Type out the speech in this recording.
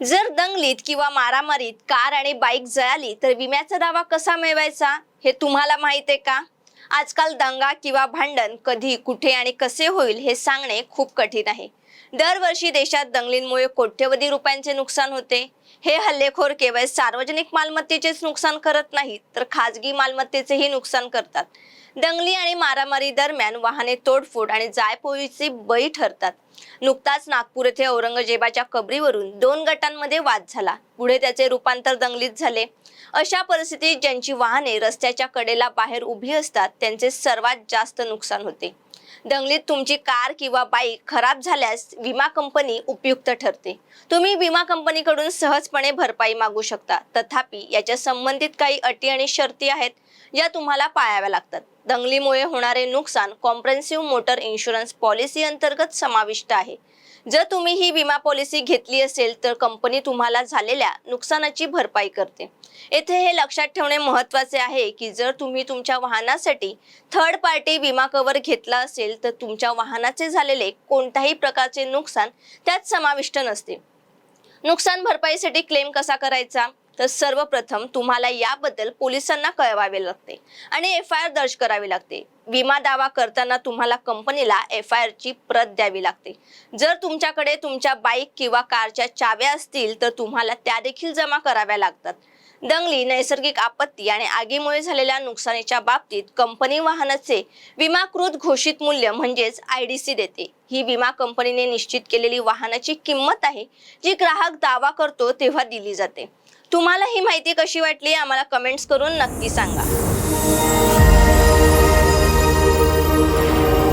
जर दंगलीत किंवा मारामारीत कार आणि बाईक जळाली तर विम्याचा दावा कसा मिळवायचा हे तुम्हाला माहीत आहे का? आजकाल दंगा किंवा भांडण कधी कुठे आणि कसे होईल हे सांगणे खूप कठीण आहे. दरवर्षी देशात दंगलींमुळे कोट्यवधी रुपयांचे नुकसान होते. हे हल्लेखोर केवळ सार्वजनिक मालमत्तेचेच नुकसान करत नाहीत तर खाजगी मालमत्तेचेही नुकसान करतात. दंगली आणि मारामारी दरम्यान वाहने तोडफोड आणि जायपोळीचे बळी ठरतात. नुकताच नागपूर येथे औरंगजेबाच्या कबरीवरून दोन गटांमध्ये वाद झाला. पुढे त्याचे रूपांतर दंगलीत झाले. अशा परिस्थितीत ज्यांची वाहने रस्त्याच्या कडेला बाहेर उभी असतात त्यांचे सर्वात जास्त नुकसान होते. दंगलीत तुमची कार किंवा बाईक खराब झाल्यास विमा कंपनी उपयुक्त ठरते. तुम्ही विमा कंपनीकडून सहजपणे भरपाई मागू शकता. तथापि याच्या संबंधित काही अटी आणि शर्ती आहेत ज्या तुम्हाला पाळाव्या लागतात. दंगलीमुळे होणारे नुकसान कॉम्प्रेन्सिव्ह मोटर इन्शुरन्स पॉलिसी अंतर्गत समाविष्ट आहे. जर तुम्ही ही विमा पॉलिसी घेतली असेल तर कंपनी तुम्हाला झालेल्या नुकसानाची भरपाई करते. येथे हे लक्षात ठेवणे महत्त्वाचे आहे की जर तुम्ही तुमच्या वाहनासाठी थर्ड पार्टी विमा कव्हर घेतला असेल तर तुमच्या वाहनाचे झालेले कोणत्याही प्रकारचे नुकसान त्यात समाविष्ट नसते. नुकसान भरपाईसाठी क्लेम कसा करायचा? तर सर्वप्रथम तुम्हाला याबद्दल पोलिसांना कळवावे लागते आणि एफ आय आर दर्ज करावी लागते. विमा दावा करताना तुम्हाला कंपनीला एफ आय आरची प्रत द्यावी लागते. जर तुमच्याकडे तुमच्या बाईक किंवा कारच्या चाव्या असतील तर तुम्हाला त्या देखील जमा कराव्या लागतात. दंगली नैसर्गिक आपत्ती आणि आगीमुळे झालेल्या नुकसानीच्या बाबतीत कंपनी वाहनाचे विमाकृत घोषित मूल्य म्हणजेच आय डी सी देते. ही विमा कंपनीने निश्चित केलेली वाहनाची किंमत आहे जी ग्राहक दावा करतो तेव्हा दिली जाते. तुम्हाला ही माहिती कशी वाटली आम्हाला कमेंट्स करून नक्की सांगा.